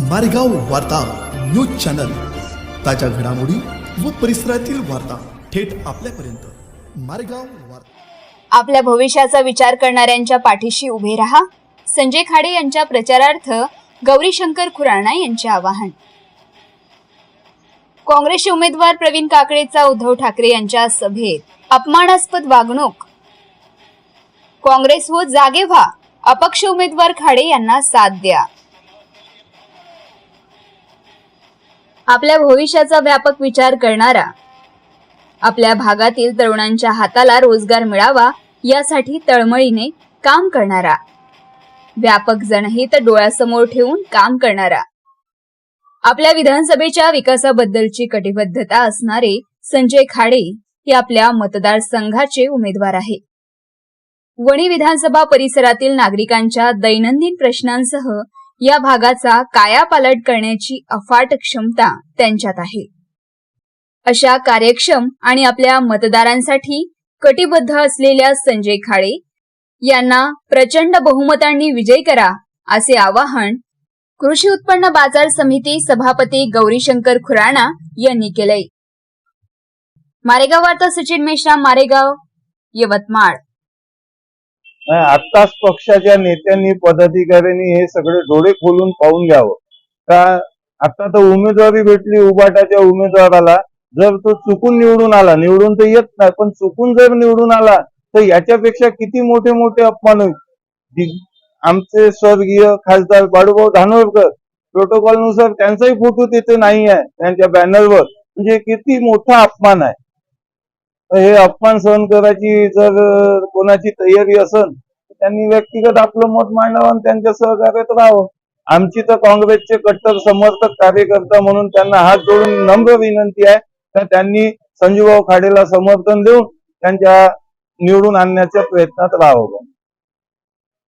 मारेगाव वार्ता news channel. ताज्या घडामोडी व परिसरातील वार्ता थेट आपल्यापर्यंत. मारेगाव वार्ता. आपल्या भविष्याचा विचार करणाऱ्यांच्या पाठीशी उभे राहा. संजय खाडे यांच्या प्रचारार्थ गौरीशंकर खुराणा यांचे आवाहन. काँग्रेसचे उमेदवार प्रवीण काकडेचा उद्धव ठाकरे यांच्या सभेत अपमानास्पद वागणूक. काँग्रेस व जागे व्हा. अपक्ष उमेदवार खाडे यांना साथ द्या. आपल्या भविष्याचा व्यापक विचार करणारा आपल्या भागातील तरुणांच्या हाताला रोजगार मिळावा यासाठी तळमळीने काम करणारा. व्यापक जनहित डोळ्यासमोर ठेवून काम करणारा. आपल्या विधानसभेच्या विकासाबद्दलची कटिबद्धता असणारे संजय खाडे हे आपल्या मतदारसंघाचे उमेदवार आहे. वणी विधानसभा परिसरातील नागरिकांच्या दैनंदिन प्रश्नांसह या भागाचा कायापालट करण्याची अफाट क्षमता त्यांच्यात आहे. अशा कार्यक्षम आणि आपल्या मतदारांसाठी कटिबद्ध असलेल्या संजय खाडे यांना प्रचंड बहुमतांनी विजय करा असे आवाहन कृषी उत्पन्न बाजार समिती सभापती गौरीशंकर खुराणा यांनी केलंय. मारेगाव वार्ता सचिन मेश्राम मारेगाव यवतमाळ. नाही, आत्ताच पक्षाच्या नेत्यांनी पदाधिकाऱ्यांनी हे सगळे डोळे खोलून पाहून घ्यावं. का आता तर उमेदवारी भेटली उबाटाच्या उमेदवाराला. जर तो चुकून निवडून आला निवडून तर येत नाही पण चुकून जर निवडून आला तर याच्यापेक्षा किती मोठे मोठे अपमान होईल? आमचे स्वर्गीय खासदार बाळूभाऊ धानोरकर प्रोटोकॉलनुसार त्यांचाही फोटो तिथे नाही आहे त्यांच्या बॅनरवर म्हणजे किती मोठा अपमान आहे. हे अपमान सहन करायची जर कोणाची तयारी असेल त्यांनी व्यक्तिगत आपलं मत मांडावं आणि त्यांच्या सहकार्यात राहावं. आमची तर काँग्रेसचे कट्टर समर्थक कार्यकर्ता म्हणून त्यांना हात जोडून नम्र विनंती आहे. तर त्यांनी संजूभाऊ खाडेला समर्थन देऊन त्यांच्या निवडून आणण्याच्या प्रयत्नात राहावं.